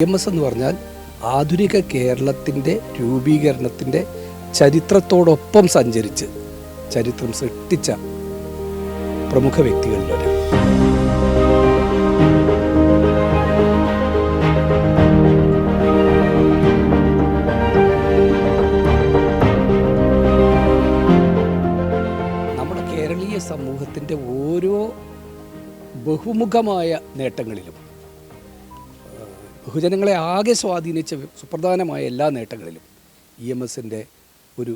M S എന്ന് പറഞ്ഞാൽ ആധുനിക കേരളത്തിന്റെ രൂപീകരണത്തിന്റെ ചരിത്രത്തോടൊപ്പം സഞ്ചരിച്ച് ചരിത്രം സൃഷ്ടിച്ച പ്രമുഖ വ്യക്തികളിലൊരാൾ. നമ്മുടെ കേരളീയ സമൂഹത്തിന്റെ ഓരോ ബഹുമുഖമായ നേട്ടങ്ങളിലും ബഹുജനങ്ങളെ ആകെ സ്വാധീനിച്ച സുപ്രധാനമായ എല്ലാ നേട്ടങ്ങളിലും ഇ എം എസിന്റെ ഒരു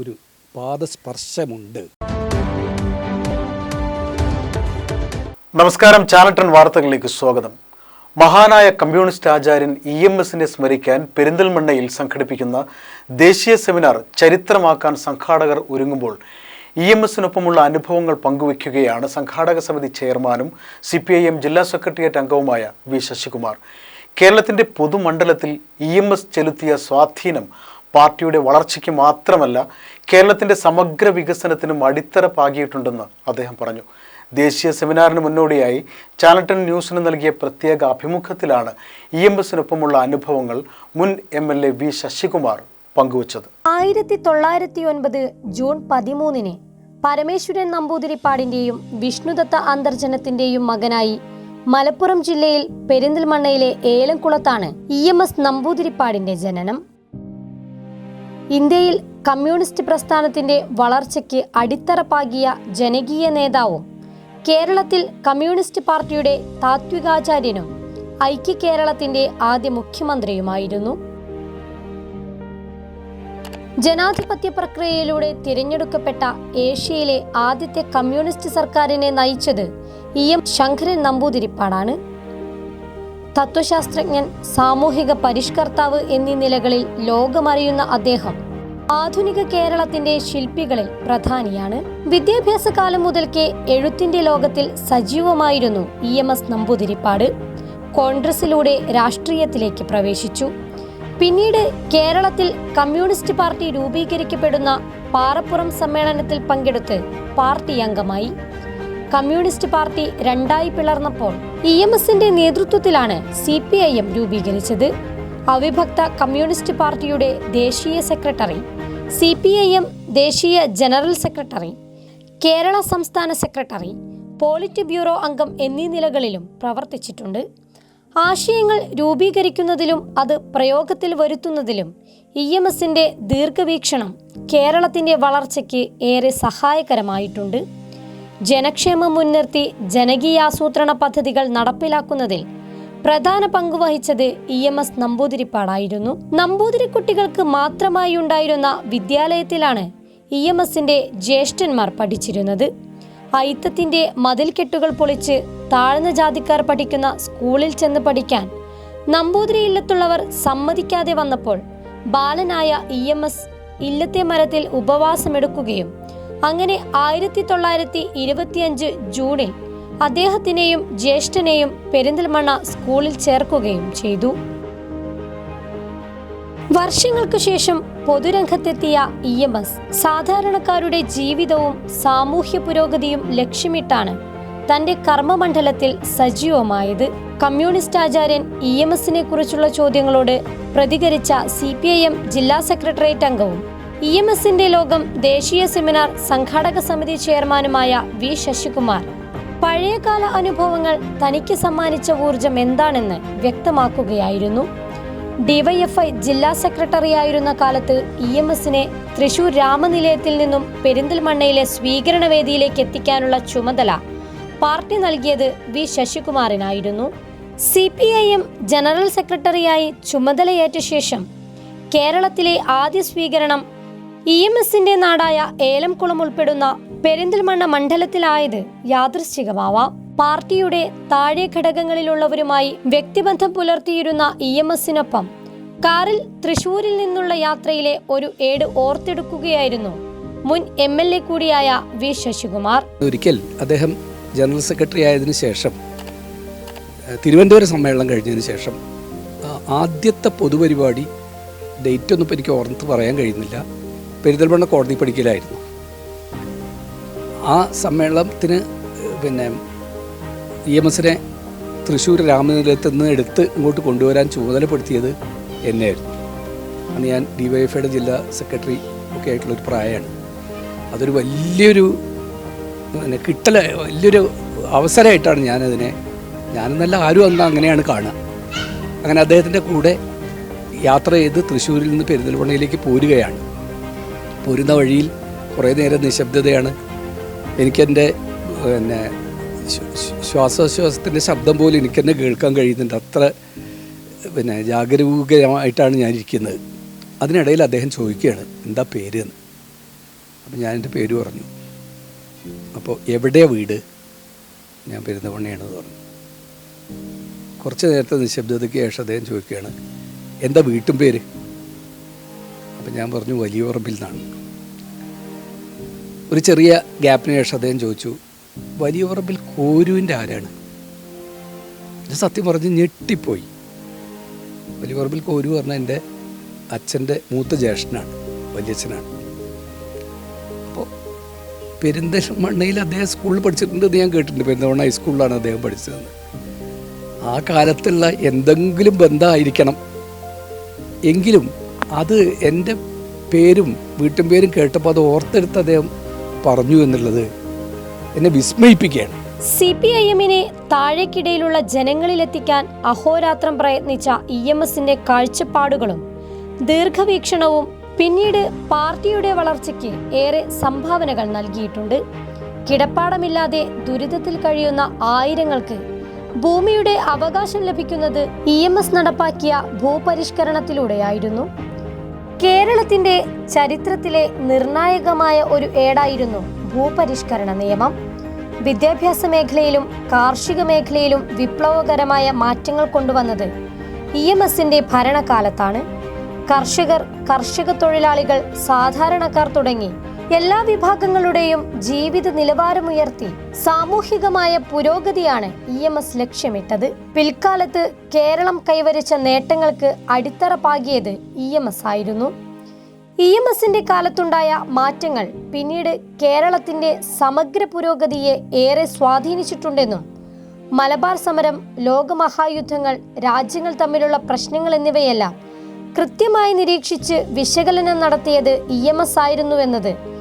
ഒരു പാദസ്പർശമുണ്ട്. നമസ്കാരം. ചാനട്ടൺ വാർത്തകളിലേക്ക് സ്വാഗതം. മഹാനായ കമ്മ്യൂണിസ്റ്റ് ആചാര്യൻ ഇ എം എസിനെ സ്മരിക്കാൻ പെരിന്തൽമണ്ണയിൽ സംഘടിപ്പിക്കുന്ന ദേശീയ സെമിനാർ ചരിത്രമാക്കാൻ സംഘാടകർ ഒരുങ്ങുമ്പോൾ ഇ എം എസിനൊപ്പമുള്ള അനുഭവങ്ങൾ പങ്കുവയ്ക്കുകയാണ് സംഘാടക സമിതി ചെയർമാനും സി പി ഐ എം ജില്ലാ സെക്രട്ടേറിയറ്റ് അംഗവുമായ വി ശശികുമാർ. കേരളത്തിന്റെ പൊതുമണ്ഡലത്തിൽ ഇ എം എസ് ചെലുത്തിയ സ്വാധീനം പാർട്ടിയുടെ വളർച്ചയ്ക്ക് മാത്രമല്ല കേരളത്തിന്റെ സമഗ്ര വികസനത്തിനും അടിത്തറ പാകിയിട്ടുണ്ടെന്ന് അദ്ദേഹം പറഞ്ഞു. ദേശീയ സെമിനാറിന് മുന്നോടിയായി ചാനട്ടൺ ന്യൂസിന് നൽകിയ പ്രത്യേക അഭിമുഖത്തിലാണ് ഇ എം എസിനൊപ്പമുള്ള അനുഭവങ്ങൾ മുൻ M L A V Sasikumar പങ്കുവച്ചത്. ആയിരത്തി തൊള്ളായിരത്തി ഒൻപത് ജൂൺ പതിമൂന്നിന് പരമേശ്വരൻ നമ്പൂതിരിപ്പാടിന്റെയും വിഷ്ണുദത്ത അന്തർജനത്തിന്റെയും മകനായി മലപ്പുറം ജില്ലയിൽ പെരിന്തൽമണ്ണയിലെ ഏലംകുളത്താണ് ഇ എം എസ് നമ്പൂതിരിപ്പാടിന്റെ ജനനം. ഇന്ത്യയിൽ കമ്മ്യൂണിസ്റ്റ് പ്രസ്ഥാനത്തിന്റെ വളർച്ചയ്ക്ക് അടിത്തറ പാകിയ ജനകീയ നേതാവും കേരളത്തിൽ കമ്മ്യൂണിസ്റ്റ് പാർട്ടിയുടെ താത്വികാചാര്യനും ഐക്യ കേരളത്തിന്റെ ആദ്യ മുഖ്യമന്ത്രിയുമായിരുന്നു. ജനാധിപത്യ പ്രക്രിയയിലൂടെ തിരഞ്ഞെടുക്കപ്പെട്ട ഏഷ്യയിലെ ആദ്യത്തെ കമ്മ്യൂണിസ്റ്റ് സർക്കാരിനെ നയിച്ചത് ഇ എം ശങ്കരൻ നമ്പൂതിരിപ്പാടാണ്. തത്വശാസ്ത്രജ്ഞൻ സാമൂഹിക പരിഷ്കർത്താവ് എന്നീ നിലകളിൽ ലോകമറിയുന്ന അദ്ദേഹം ആധുനിക കേരളത്തിന്റെ ശില്പികളിൽ പ്രധാനിയാണ്. വിദ്യാഭ്യാസ കാലം മുതൽക്കേ എഴുത്തിന്റെ ലോകത്തിൽ സജീവമായിരുന്നു ഇ എം എസ് നമ്പൂതിരിപ്പാട്. കോൺഗ്രസിലൂടെ രാഷ്ട്രീയത്തിലേക്ക് പ്രവേശിച്ചു. പിന്നീട് കേരളത്തിൽ കമ്മ്യൂണിസ്റ്റ് പാർട്ടി രൂപീകരിക്കപ്പെടുന്ന പാറപ്പുറം സമ്മേളനത്തിൽ പങ്കെടുത്ത് പാർട്ടി അംഗമായി. കമ്മ്യൂണിസ്റ്റ് പാർട്ടി രണ്ടായി പിളർന്നപ്പോൾ ഇ എം എസിന്റെ നേതൃത്വത്തിലാണ് സി പി ഐ എം രൂപീകരിച്ചത്. അവിഭക്ത കമ്മ്യൂണിസ്റ്റ് പാർട്ടിയുടെ ദേശീയ secretary C P I M ദേശീയ ജനറൽ സെക്രട്ടറി കേരള സംസ്ഥാന സെക്രട്ടറി പോളിറ്റ് ബ്യൂറോ അംഗം എന്നീ നിലകളിലും പ്രവർത്തിച്ചിട്ടുണ്ട്. ആശയങ്ങൾ രൂപീകരിക്കുന്നതിലും അത് പ്രയോഗത്തിൽ വരുത്തുന്നതിലും ഇ എം എസിന്റെ ദീർഘവീക്ഷണം കേരളത്തിന്റെ വളർച്ചയ്ക്ക് ഏറെ സഹായകരമായിട്ടുണ്ട്. ജനക്ഷേമം മുൻനിർത്തി ജനകീയാസൂത്രണ പദ്ധതികൾ നടപ്പിലാക്കുന്നതിൽ പ്രധാന പങ്കുവഹിച്ചത് ഇ എം എസ് നമ്പൂതിരിപ്പാടായിരുന്നു. നമ്പൂതിരി കുട്ടികൾക്ക് മാത്രമായി ഉണ്ടായിരുന്ന വിദ്യാലയത്തിലാണ് ഇ എം എസിന്റെ ജ്യേഷ്ഠന്മാർ പഠിച്ചിരുന്നത്. ഐത്തത്തിന്റെ മതിൽക്കെട്ടുകൾ പൊളിച്ച് താഴ്ന്ന ജാതിക്കാർ പഠിക്കുന്ന സ്കൂളിൽ ചെന്ന് പഠിക്കാൻ നമ്പൂതിരി ഇല്ലത്തുള്ളവർ സമ്മതിക്കാതെ വന്നപ്പോൾ ബാലനായ ഇ എം എസ് ഇല്ലത്തെ മരത്തിൽ ഉപവാസമെടുക്കുകയും അങ്ങനെ ആയിരത്തി തൊള്ളായിരത്തി ഇരുപത്തിയഞ്ച് ജൂണിൽ അദ്ദേഹത്തിനെയും ജ്യേഷ്ഠനെയും പെരിന്തൽമണ്ണ സ്കൂളിൽ ചേർക്കുകയും ചെയ്തു. വർഷങ്ങൾക്കു ശേഷം പൊതുരംഗത്തെത്തിയ ഇ എം എസ് സാധാരണക്കാരുടെ ജീവിതവും സാമൂഹ്യ പുരോഗതിയും ലക്ഷ്യമിട്ടാണ് തന്റെ കർമ്മമണ്ഡലത്തിൽ സജീവമായത്. കമ്മ്യൂണിസ്റ്റ് ആചാര്യൻ ഇ എം എസിനെ കുറിച്ചുള്ള ചോദ്യങ്ങളോട് പ്രതികരിച്ച സി പി ഐ എം ജില്ലാ സെക്രട്ടേറിയറ്റ് അംഗവും ഇ എം എസിന്റെ ലോകം ദേശീയ സെമിനാർ സംഘാടക സമിതി ചെയർമാനുമായ വി ശശികുമാർ. പഴയകാല അനുഭവങ്ങൾ തനിക്ക് സമ്മാനിച്ച ഊർജം എന്താണെന്ന് വ്യക്തമാക്കുകയായിരുന്നു. ഡിവൈഎഫ്ഐ ജില്ലാ സെക്രട്ടറിയായിരുന്ന കാലത്ത് ഇ എം എസിനെ തൃശൂർ രാമനിലയത്തിൽ നിന്നും പെരിന്തൽമണ്ണയിലെ സ്വീകരണവേദിയിലേക്ക് എത്തിക്കാനുള്ള ചുമതല പാർട്ടി നൽകിയത് V ശശികുമാറിനായിരുന്നു. C P I M general സെക്രട്ടറിയായി ചുമതലയേറ്റ ശേഷം കേരളത്തിലെ ആദ്യ സ്വീകരണം ഇ എം എസിന്റെ നാടായ ഏലംകുളം ഉൾപ്പെടുന്ന പെരിന്തൽമണ്ണ മണ്ഡലത്തിലായത് യാദൃശ്ചികമാവാം. പാർട്ടിയുടെ താഴെ ഘടകങ്ങളിലുള്ളവരുമായി വ്യക്തിബന്ധം പുലർത്തിയിരുന്ന ഇ എം എസിനൊപ്പം കാറിൽ തൃശൂരിൽ നിന്നുള്ള യാത്രയിലെ ഒരു ഏട് ഓർത്തെടുക്കുകയായിരുന്നു മുൻ എം എൽ എ കൂടിയായ വി ശശികുമാർ. ഒരിക്കൽ അദ്ദേഹം ജനറൽ സെക്രട്ടറി ആയതിനു ശേഷം തിരുവനന്തപുരം സമ്മേളനം കഴിഞ്ഞതിന് ശേഷം ആദ്യത്തെ പൊതുപരിപാടി ഡേറ്റ് ഒന്നും ഇപ്പോൾ എനിക്ക് ഓർത്ത് പറയാൻ കഴിയുന്നില്ല. പെരിന്തൽമണ്ണ കോടതി പഠിക്കലായിരുന്നു ആ സമ്മേളനത്തിന് പിന്നെ ഇ എം എസിനെ തൃശ്ശൂർ രാമനിലയത്തിൽ നിന്ന് എടുത്ത് ഇങ്ങോട്ട് കൊണ്ടുവരാൻ ചുമതലപ്പെടുത്തിയത് എന്നെയായിരുന്നു. അന്ന് ഞാൻ ഡി വൈ എഫ്ഐയുടെ ജില്ലാ സെക്രട്ടറി ഒക്കെ ആയിട്ടുള്ളൊരു പ്രായമാണ്. അതൊരു വലിയൊരു പിന്നെ കിട്ടല വലിയൊരു അവസരമായിട്ടാണ് ഞാനതിനെ ഞാനെന്നല്ല ആരും അന്ന് അങ്ങനെയാണ് കാണുക. അങ്ങനെ അദ്ദേഹത്തിന്റെ കൂടെ യാത്ര ചെയ്ത് തൃശ്ശൂരിൽ നിന്ന് പെരിന്തൽമണ്ണയിലേക്ക് പോരുകയാണ്. പോരുന്ന വഴിയിൽ കുറേ നേരം നിശബ്ദതയാണ്. എനിക്കെന്റെ പിന്നെ ശ്വ- ശ്വ- ശ്വാസോച്ഛ്വാസത്തിന്റെ ശബ്ദം പോലും എനിക്കെന്നെ കേൾക്കാൻ കഴിയുന്നുണ്ട്. അത്ര പിന്നെ ജാഗരൂകമായിട്ടാണ് ഞാനിരിക്കുന്നത്. അതിനിടയിൽ അദ്ദേഹം ചോദിക്കുകയാണ് എന്താ പേര്? എന്ന്. അപ്പം ഞാൻ എന്റെ പേര് പറഞ്ഞു. അപ്പോൾ എവിടെയാ വീട്? ഞാൻ പെരുന്തമണ്ണയാണെന്ന് പറഞ്ഞു. കുറച്ച് നേരത്തെ നിശബ്ദതയ്ക്ക് ശേഷം അദ്ദേഹം ചോദിക്കുകയാണ് എന്താ വീട്ടും പേര്? ഞാൻ പറഞ്ഞു വലിയ ഉറപ്പിൽ നിന്നാണ്. ഒരു ചെറിയ ഗ്യാപ്പിന് ശേഷം അദ്ദേഹം ചോദിച്ചു വലിയ ഉറപ്പിൽ കോരുവിന്റെ ആരാണ്? ഇത് സത്യം പറഞ്ഞ് ഞെട്ടിപ്പോയി. വലിയ ഉറപ്പിൽ കോരു പറഞ്ഞാൽ എന്റെ അച്ഛന്റെ മൂത്ത ജ്യേഷ്ഠനാണ് വലിയച്ഛനാണ്. അപ്പോൾ പെരിന്തൽമണ്ണയിൽ അദ്ദേഹം സ്കൂളിൽ പഠിച്ചിട്ടുണ്ടെന്ന് ഞാൻ കേട്ടിട്ടുണ്ട്. പെരിന്തൽമണ്ണ ഹൈസ്കൂളിലാണ് അദ്ദേഹം പഠിച്ചതെന്ന് ആ കാലത്തുള്ള എന്തെങ്കിലും ബന്ധമായിരിക്കണം. എങ്കിലും അത് എന്റെ പേരും വീട്ടും പേരും കേട്ടപ്പോൾ അത് ഓർത്തെടുത്ത് അദ്ദേഹം പറഞ്ഞു എന്നുള്ളത് എന്നെ വിസ്മയിപ്പിക്കുകയാണ്. സി പി ഐ എമ്മിനെ താഴേക്കിടയിലുള്ള ജനങ്ങളിലെത്തിക്കാൻ അഹോരാത്രം പ്രയത്നിച്ച ഇ എം എസിന്റെ കാഴ്ചപ്പാടുകളും ദീർഘവീക്ഷണവും പിന്നീട് പാർട്ടിയുടെ വളർച്ചയ്ക്ക് ഏറെ സംഭാവനകൾ നൽകിയിട്ടുണ്ട്. കിടപ്പാടമില്ലാതെ ദുരിതത്തിൽ കഴിയുന്ന ആയിരങ്ങൾക്ക് ഭൂമിയുടെ അവകാശം ലഭിക്കുന്നത് ഇ എം എസ് നടപ്പാക്കിയ ഭൂപരിഷ്കരണത്തിലൂടെയായിരുന്നു. കേരളത്തിന്റെ ചരിത്രത്തിലെ നിർണായകമായ ഒരു ഏടായിരുന്നു ഭൂപരിഷ്കരണ നിയമം. വിദ്യാഭ്യാസ മേഖലയിലും കാർഷിക മേഖലയിലും വിപ്ലവകരമായ മാറ്റങ്ങൾ കൊണ്ടുവന്നത് ഇ എം എസിന്റെ ഭരണകാലത്താണ്. കർഷകർ കർഷക തൊഴിലാളികൾ സാധാരണക്കാർ തുടങ്ങി എല്ലാ വിഭാഗങ്ങളുടെയും ജീവിത നിലവാരമുയർത്തി സാമൂഹികമായ പുരോഗതിയാണ് ഇ എം എസ് ലക്ഷ്യമിട്ടത്. പിൽക്കാലത്ത് കേരളം കൈവരിച്ച നേട്ടങ്ങൾക്ക് അടിത്തറ പാകിയത് ഇ എം എസ് ആയിരുന്നു. ഇ എം എസിന്റെ കാലത്തുണ്ടായ മാറ്റങ്ങൾ പിന്നീട് കേരളത്തിന്റെ സമഗ്ര പുരോഗതിയെ ഏറെ സ്വാധീനിച്ചിട്ടുണ്ടെന്നും മലബാർ സമരം ലോകമഹായുദ്ധങ്ങൾ രാജ്യങ്ങൾ തമ്മിലുള്ള പ്രശ്നങ്ങൾ എന്നിവയെല്ലാം കൃത്യമായി നിരീക്ഷിച്ച് വിശകലനം നടത്തിയത് ഇ എം എസ് ആയിരുന്നുവെന്നത്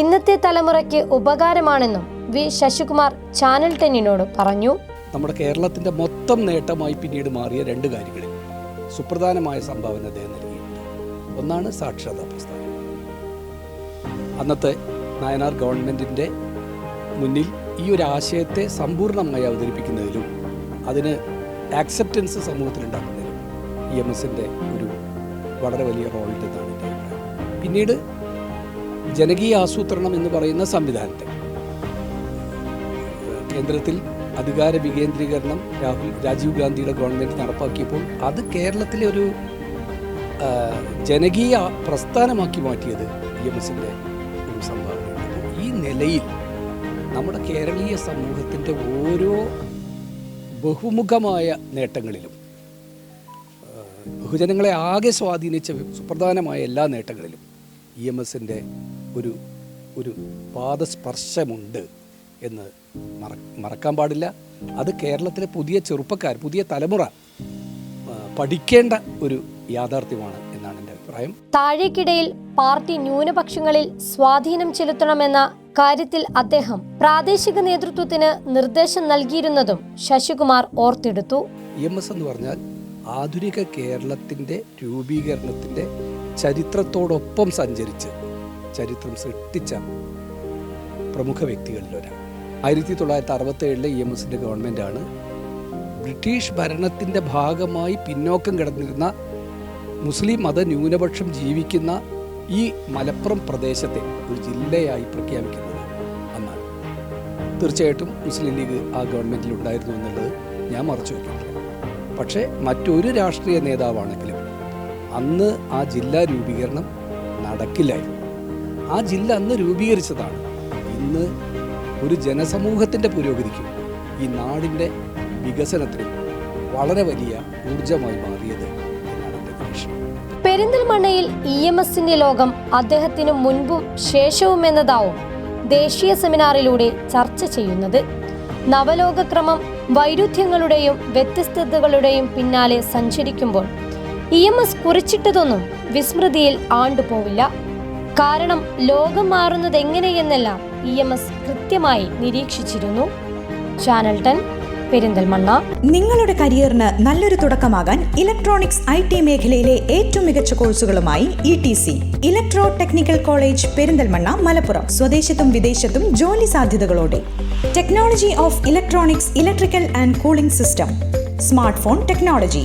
ഇന്നത്തെ തലമുറയ്ക്ക് ഉപകാരമാണെന്നും വി ശശികുമാർ ചാനൽ ടെന്നിനോട് പറഞ്ഞു. നമ്മുടെ കേരളത്തിന്റെ മൊത്തം നേട്ടമായി പിന്നീട് മാറിയ രണ്ട് കാര്യങ്ങളിൽ സുപ്രധാനമായ സംഭാവന അദ്ദേഹം നൽകിയിട്ടുണ്ട്. ഒന്നാണ് സാക്ഷരതാ പ്രസ്ഥാനം. അന്നത്തെ നയനാർ ഗവൺമെന്റിന്റെ മുന്നിൽ ഈ ഒരു ആശയത്തെ സമ്പൂർണമായി അവതരിപ്പിക്കുന്നതിലും അതിന് ആക്സെപ്റ്റൻസ് സമൂഹത്തിലുണ്ടാക്കുന്നതിലും ഇ എം എസിന്റെ ഒരു വളരെ വലിയ റോൾ അഭിപ്രായം പിന്നീട് ജനകീയ ആസൂത്രണം എന്ന് പറയുന്ന സംവിധാനത്തെ. കേന്ദ്രത്തിൽ അധികാര വികേന്ദ്രീകരണം രാഹുൽ രാജീവ് ഗാന്ധിയുടെ ഗവൺമെന്റ് നടപ്പാക്കിയപ്പോൾ അത് കേരളത്തിലെ ഒരു ജനകീയ പ്രസ്ഥാനമാക്കി മാറ്റിയത് ഇ എം എസിന്റെ ഒരു സംഭാവനയാണ്. ഈ നിലയിൽ നമ്മുടെ കേരളീയ സമൂഹത്തിന്റെ ഓരോ ബഹുമുഖമായ നേട്ടങ്ങളിലും ബഹുജനങ്ങളെ ആകെ സ്വാധീനിച്ച സുപ്രധാനമായ എല്ലാ നേട്ടങ്ങളിലും ഇ എം എസിന്റെ ഒരു ഒരു പാദസ്പർശമുണ്ട് എന്ന് മറ മറക്കാൻ പാടില്ല. അത് കേരളത്തിലെ പുതിയ ചെറുപ്പക്കാർ പുതിയ തലമുറ പഠിക്കേണ്ട ഒരു യാഥാർത്ഥ്യമാണ് എന്നാണ് എന്റെ അഭിപ്രായം. താഴേക്കിടയിൽ പാർട്ടി ന്യൂനപക്ഷങ്ങളിൽ സ്വാധീനം ചെലുത്തണമെന്ന കാര്യത്തിൽ അദ്ദേഹം പ്രാദേശിക നേതൃത്വത്തിന് നിർദ്ദേശം നൽകിയിരുന്നതും ശശികുമാർ ഓർത്തെടുത്തു. എം എസ് എന്ന് പറഞ്ഞാൽ ആധുനിക കേരളത്തിന്റെ രൂപീകരണത്തിന്റെ ചരിത്രത്തോടൊപ്പം സഞ്ചരിച്ച് ചരിത്രം സൃഷ്ടിച്ച പ്രമുഖ വ്യക്തികളിൽ ഒരാൾ ആയിരത്തി തൊള്ളായിരത്തി അറുപത്തേഴിലെ ഇ എം എസിന്റെ ഗവൺമെന്റാണ് ബ്രിട്ടീഷ് ഭരണത്തിന്റെ ഭാഗമായി പിന്നോക്കം കിടന്നിരുന്ന മുസ്ലിം മത ന്യൂനപക്ഷം ജീവിക്കുന്ന ഈ മലപ്പുറം പ്രദേശത്തെ ഒരു ജില്ലയായി പ്രഖ്യാപിക്കുന്നത് അന്നാണ്. തീർച്ചയായിട്ടും മുസ്ലിം ലീഗ് ആ ഗവൺമെന്റിൽ ഉണ്ടായിരുന്നു എന്നുള്ളത് ഞാൻ മറച്ചു വയ്ക്കുന്നില്ല പക്ഷേ മറ്റൊരു രാഷ്ട്രീയ നേതാവാണെങ്കിലും അന്ന് ആ ജില്ലാ രൂപീകരണം നടക്കില്ലായിരുന്നു. ആ ജില്ല അന്ന് രൂപീകരിച്ചതാണ്. ഇന്ന് ഒരു ജനസമൂഹത്തിന്റെ പുരോഗതിക്കും ഈ നാടിന്റെ വികസനത്തിനും വളരെ വലിയ ഊർജമായി മാറിയത് പെരിന്തൽമണ്ണയിൽ ഇ എം എസിന്റെ ലോകം അദ്ദേഹത്തിന് മുൻപും ശേഷവും എന്നതാവും ദേശീയ സെമിനാറിലൂടെ ചർച്ച ചെയ്യുന്നത്. നവലോകക്രമം വൈരുദ്ധ്യങ്ങളുടെയും വ്യത്യസ്തതകളുടെയും പിന്നാലെ സഞ്ചരിക്കുമ്പോൾ ഇ എം എസ് കുറിച്ചിട്ടതൊന്നും വിസ്മൃതിയിൽ ആണ്ടുപോവില്ല. കാരണം ലോകം മാറുന്നത് എങ്ങനെയെന്നെല്ലാം ഇ എം എസ് കൃത്യമായി നിരീക്ഷിച്ചിരുന്നു. Channel ten Perinthalmanna. നിങ്ങളുടെ കരിയറിന് നല്ലൊരു തുടക്കമാകാൻ ഇലക്ട്രോണിക്സ് ഐ ടി മേഖലയിലെ ഏറ്റവും മികച്ച കോഴ്സുകളുമായി E T C. Electro technical college Perinthalmanna Malappuram. സ്വദേശത്തും വിദേശത്തും ജോലി സാധ്യതകളോടെ. Technology of electronics electrical and cooling system smart phone technology